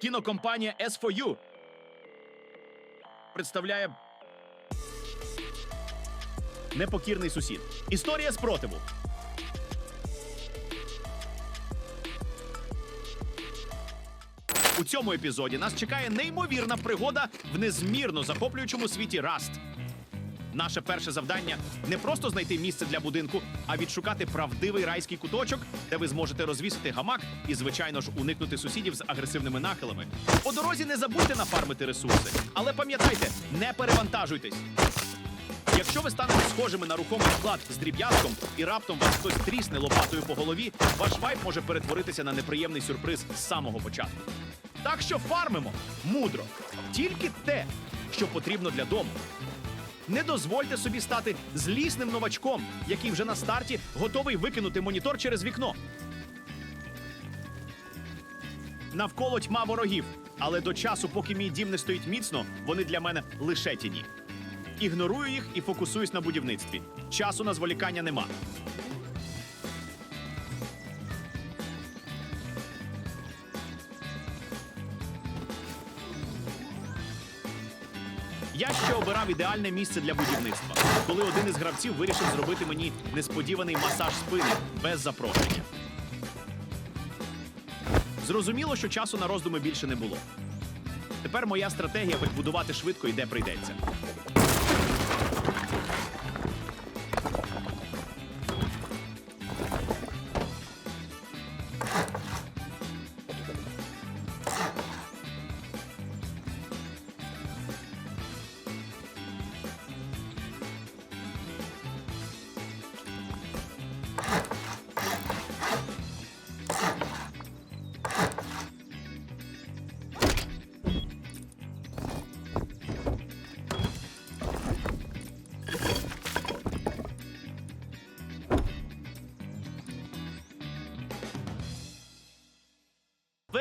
Кінокомпанія S4U представляє Непокірний сусід. Історія спротиву. У цьому епізоді нас чекає неймовірна пригода в незмірно захоплюючому світі Раст. Наше перше завдання не просто знайти місце для будинку, а відшукати правдивий райський куточок, де ви зможете розвісити гамак і, звичайно ж, уникнути сусідів з агресивними нахилами. По дорозі не забудьте нафармити ресурси, але пам'ятайте, не перевантажуйтесь. Якщо ви станете схожими на рухомий склад з дріб'язком і раптом вас хтось трісне лопатою по голові, ваш вайп може перетворитися на неприємний сюрприз з самого початку. Так що фармимо мудро, тільки те, що потрібно для дому. Не дозвольте собі стати злісним новачком, який вже на старті готовий викинути монітор через вікно. Навколо тьма ворогів, але до часу, поки мій дім не стоїть міцно, вони для мене лише тіні. Ігнорую їх і фокусуюсь на будівництві. Часу на зволікання нема. Я ще обирав ідеальне місце для будівництва, коли один із гравців вирішив зробити мені несподіваний масаж спини без запрошення. Зрозуміло, що часу на роздуми більше не було. Тепер моя стратегія будувати швидко йде де прийдеться.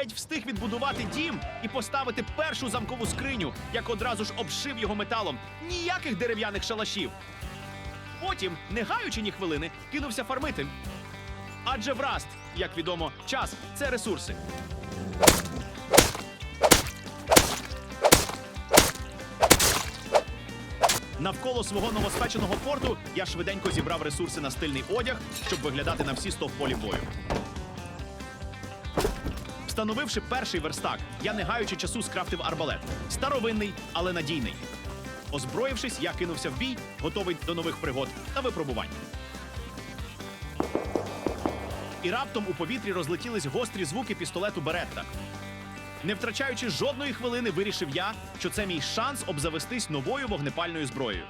Ледь встиг відбудувати дім і поставити першу замкову скриню, як одразу ж обшив його металом. Ніяких дерев'яних шалашів. Потім, не гаючи ні хвилини, кинувся фармити. Адже в Раст, як відомо, час це ресурси. Навколо свого новоспеченого форту я швиденько зібрав ресурси на стильний одяг, щоб виглядати на всі сто в полі бою. Встановивши перший верстак, я не гаючи часу скрафтив арбалет. Старовинний, але надійний. Озброївшись, я кинувся в бій, готовий до нових пригод та випробувань. І раптом у повітрі розлетілись гострі звуки пістолету Беретта. Не втрачаючи жодної хвилини, вирішив я, що це мій шанс обзавестись новою вогнепальною зброєю.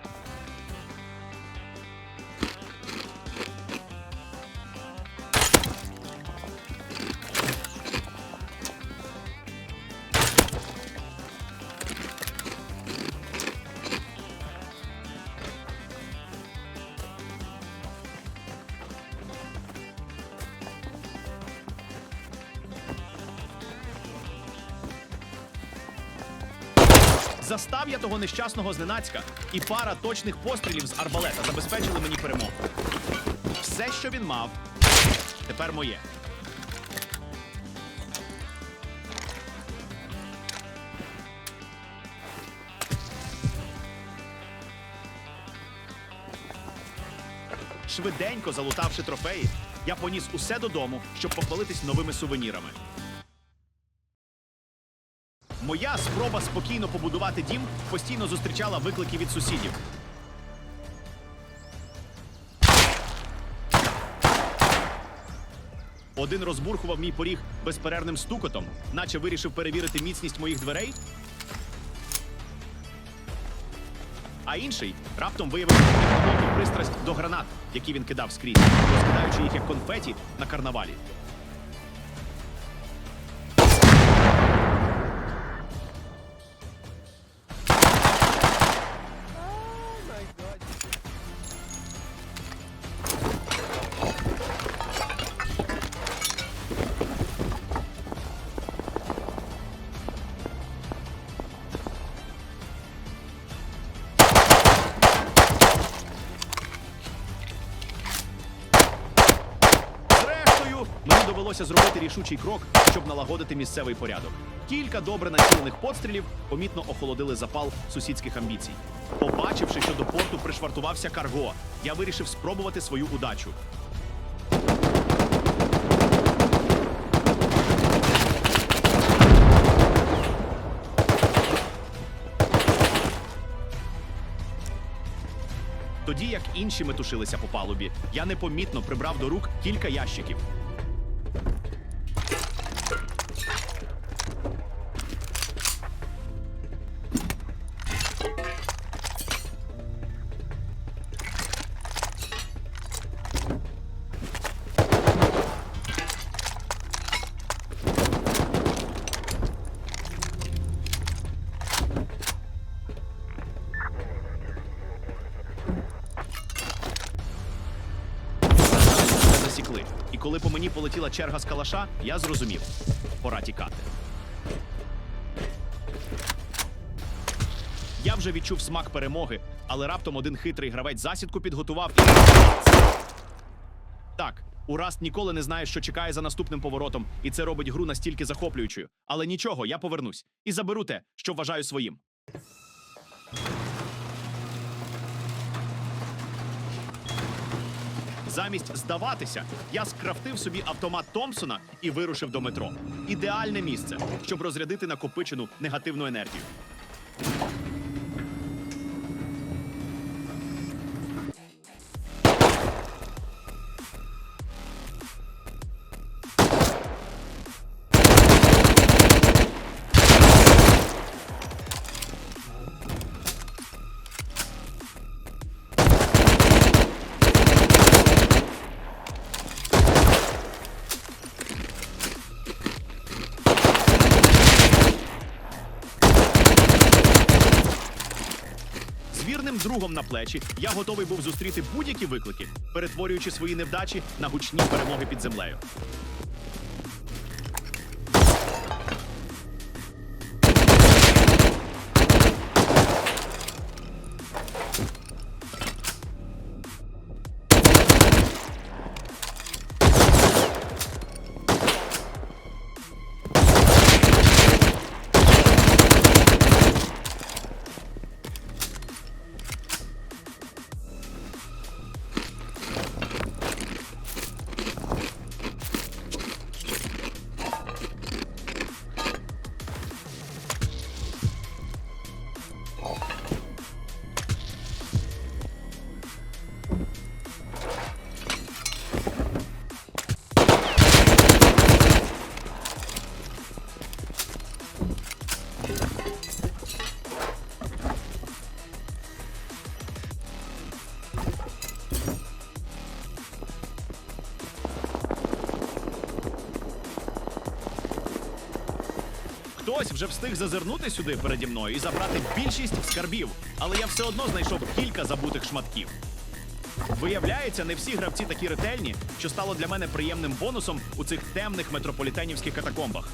Застав я того нещасного зненацька, і пара точних пострілів з арбалета забезпечили мені перемогу. Все, що він мав, тепер моє. Швиденько залутавши трофеї, я поніс усе додому, щоб похвалитись новими сувенірами. Моя спроба спокійно побудувати дім постійно зустрічала виклики від сусідів. Один розбурхував мій поріг безперервним стукотом, наче вирішив перевірити міцність моїх дверей. А інший раптом виявив пристрасть до гранат, які він кидав скрізь, розкидаючи їх як конфеті на карнавалі. Довелося зробити рішучий крок, щоб налагодити місцевий порядок. Кілька добре націлених пострілів помітно охолодили запал сусідських амбіцій. Побачивши, що до порту пришвартувався карго, я вирішив спробувати свою удачу. Тоді як інші метушилися по палубі, я непомітно прибрав до рук кілька ящиків. По черга з калаша, я зрозумів пора тікати. Я вже відчув смак перемоги, але раптом один хитрий гравець засідку підготував і. Так, Ураст ніколи не знає, що чекає за наступним поворотом, і це робить гру настільки захоплюючою. Але нічого, я повернусь і заберу те, що вважаю своїм. Замість здаватися, я скрафтив собі автомат Томпсона і вирушив до метро. Ідеальне місце, щоб розрядити накопичену негативну енергію. Вірним другом на плечі я готовий був зустріти будь-які виклики, перетворюючи свої невдачі на гучні перемоги під землею. Вже встиг зазирнути сюди переді мною і забрати більшість скарбів, але я все одно знайшов кілька забутих шматків. Виявляється, не всі гравці такі ретельні, що стало для мене приємним бонусом у цих темних метрополітенівських катакомбах.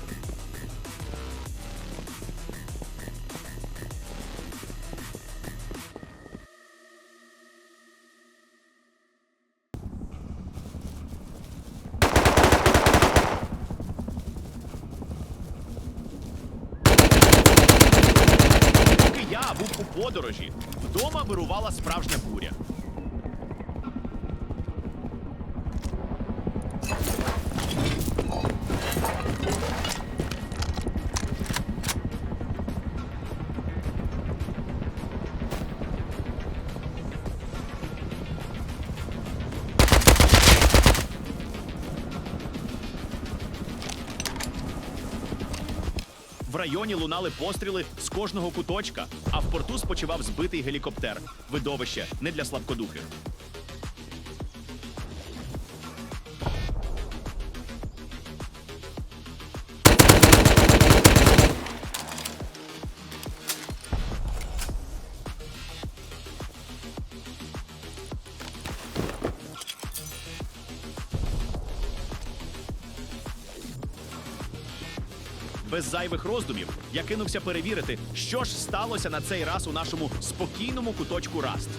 В районі лунали постріли з кожного куточка, а в порту спочивав збитий гелікоптер. Видовище не для слабкодухих. Без зайвих роздумів я кинувся перевірити, що ж сталося на цей раз у нашому спокійному куточку Раст.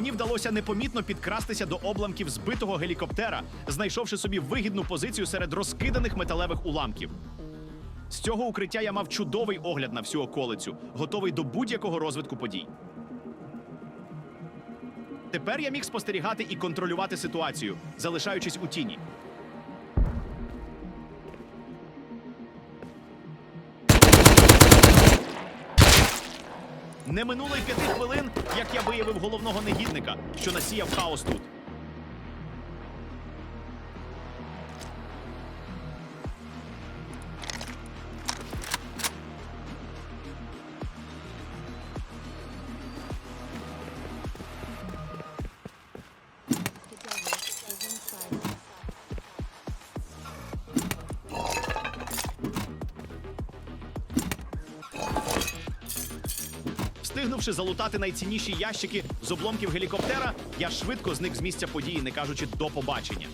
Мені вдалося непомітно підкрастися до обламків збитого гелікоптера, знайшовши собі вигідну позицію серед розкиданих металевих уламків. З цього укриття я мав чудовий огляд на всю околицю, готовий до будь-якого розвитку подій. Тепер я міг спостерігати і контролювати ситуацію, залишаючись у тіні. Не минуло й п'яти хвилин, як я виявив головного негідника, що насіяв хаос тут. Встигнувши залутати найцінніші ящики з обломків гелікоптера, я швидко зник з місця події, не кажучи до побачення.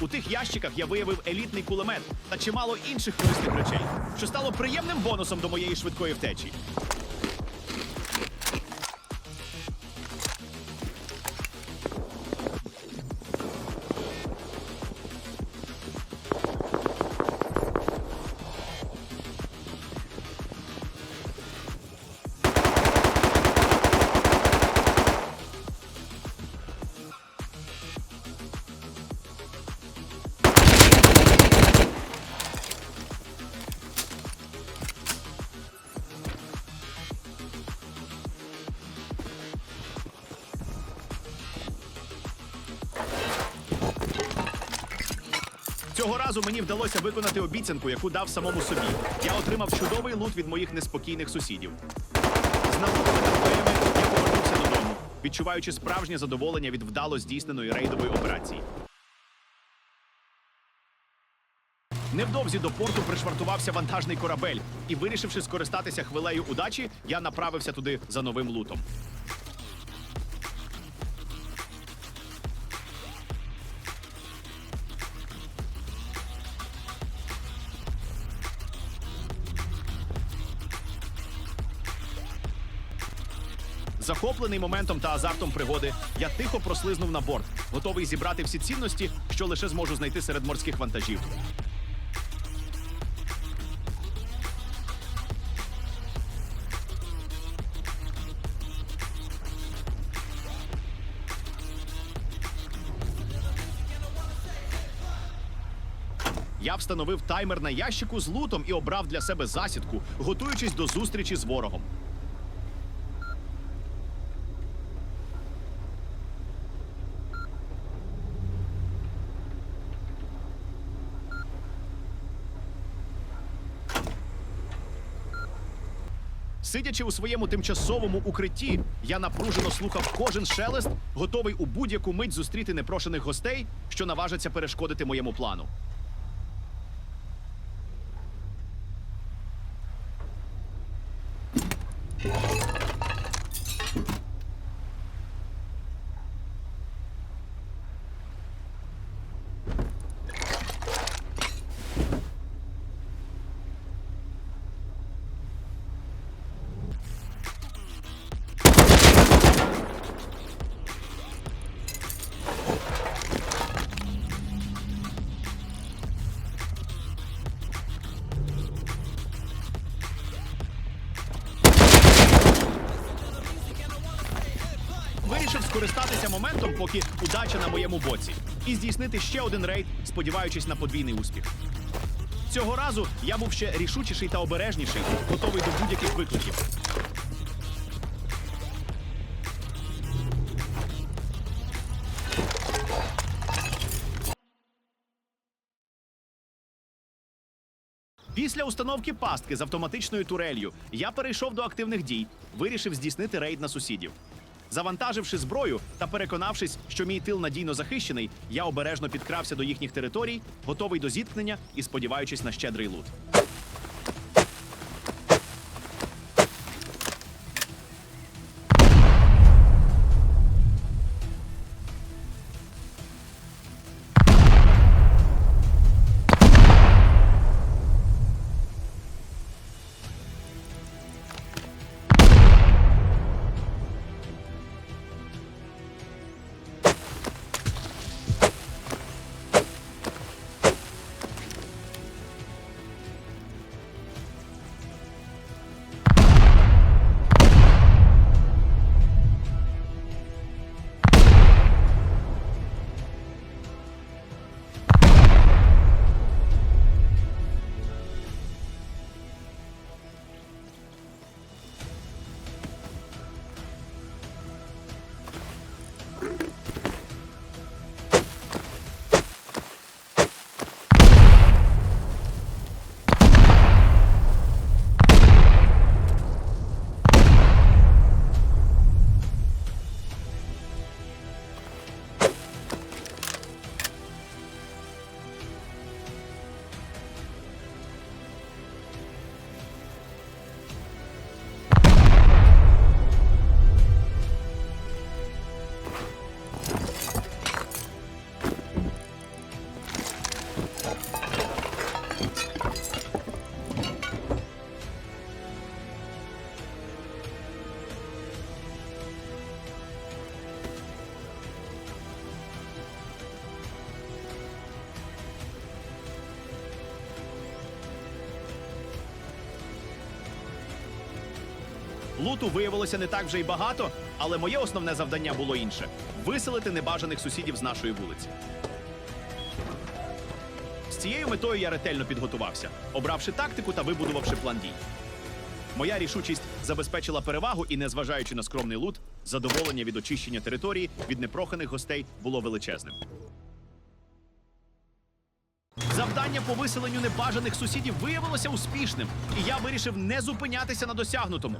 У тих ящиках я виявив елітний кулемет та чимало інших корисних речей, що стало приємним бонусом до моєї швидкої втечі. Разу мені вдалося виконати обіцянку, яку дав самому собі. Я отримав чудовий лут від моїх неспокійних сусідів. З трофеями я повернувся додому, відчуваючи справжнє задоволення від вдало здійсненої рейдової операції. Невдовзі до порту пришвартувався вантажний корабель, і, вирішивши скористатися хвилею удачі, я направився туди за новим лутом. Захоплений моментом та азартом пригоди, я тихо прослизнув на борт, готовий зібрати всі цінності, що лише зможу знайти серед морських вантажів. Я встановив таймер на ящику з лутом і обрав для себе засідку, готуючись до зустрічі з ворогом. Сидячи у своєму тимчасовому укритті, я напружено слухав кожен шелест, готовий у будь-яку мить зустріти непрошених гостей, що наважаться перешкодити моєму плану. Поки удача на моєму боці, і здійснити ще один рейд, сподіваючись на подвійний успіх. Цього разу я був ще рішучіший та обережніший, готовий до будь-яких викликів. Після установки пастки з автоматичною турелью я перейшов до активних дій, вирішив здійснити рейд на сусідів. Завантаживши зброю та переконавшись, що мій тил надійно захищений, я обережно підкрався до їхніх територій, готовий до зіткнення і сподіваючись на щедрий лут. Луту виявилося не так вже й багато, але моє основне завдання було інше виселити небажаних сусідів з нашої вулиці. З цією метою я ретельно підготувався, обравши тактику та вибудувавши план дій. Моя рішучість забезпечила перевагу, і, незважаючи на скромний лут, задоволення від очищення території від непроханих гостей було величезним. Завдання по виселенню небажаних сусідів виявилося успішним, і я вирішив не зупинятися на досягнутому.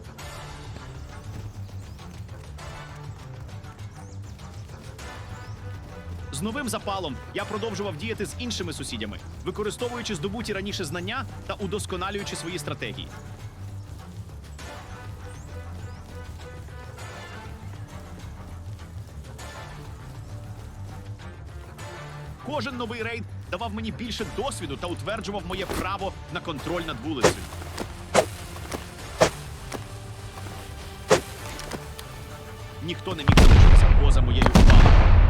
Новим запалом я продовжував діяти з іншими сусідями, використовуючи здобуті раніше знання та удосконалюючи свої стратегії. Кожен новий рейд давав мені більше досвіду та утверджував моє право на контроль над вулицею. Ніхто не міг залишитися поза моєю увагою.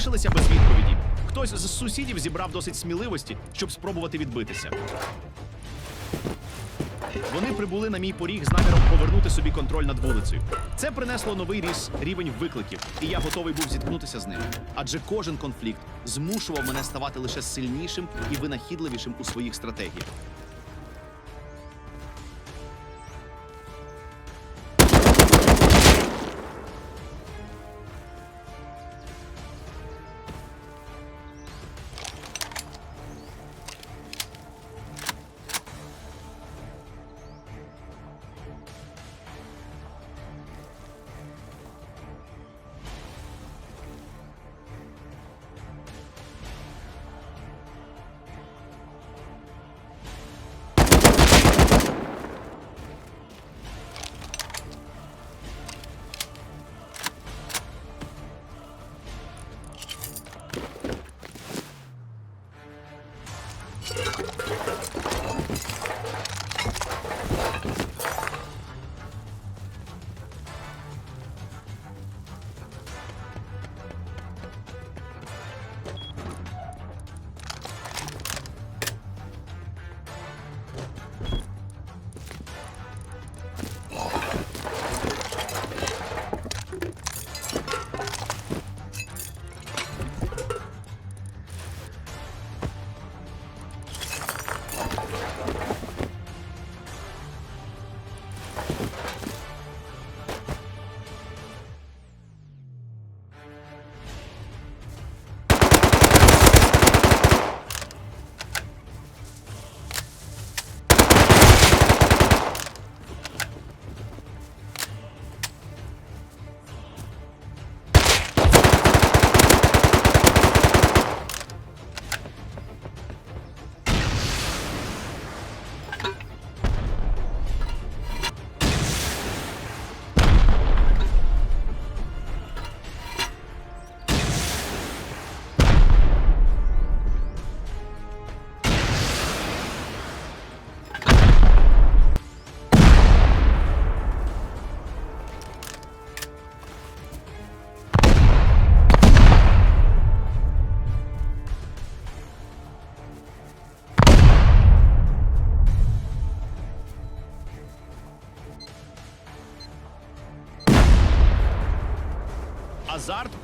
Залишилися без відповіді. Хтось з сусідів зібрав досить сміливості, щоб спробувати відбитися. Вони прибули на мій поріг з наміром повернути собі контроль над вулицею. Це принесло новий ріс рівень викликів, і я готовий був зіткнутися з ними. Адже кожен конфлікт змушував мене ставати лише сильнішим і винахідливішим у своїх стратегіях.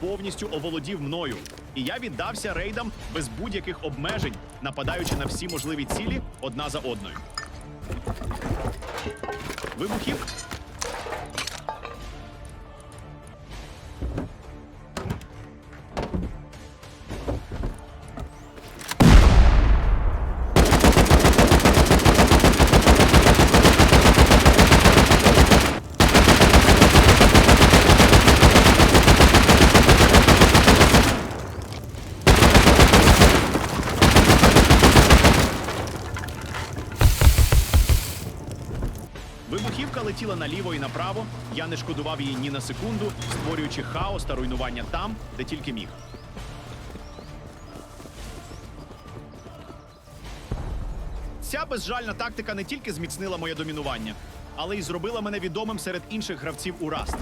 Повністю оволодів мною, і я віддався рейдам без будь-яких обмежень, нападаючи на всі можливі цілі одна за одною. Вибухів наліво і направо. Я не шкодував її ні на секунду, створюючи хаос та руйнування там, де тільки міг. Ця безжальна тактика не тільки зміцнила моє домінування, але й зробила мене відомим серед інших гравців у Rust.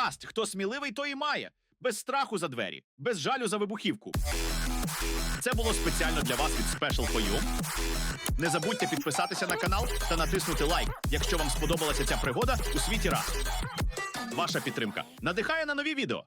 Rust хто сміливий, той і має. Без страху за двері, без жалю за вибухівку. Це було спеціально для вас від Special for You. Не забудьте підписатися на канал та натиснути лайк, якщо вам сподобалася ця пригода у світі раз. Ваша підтримка надихає на нові відео.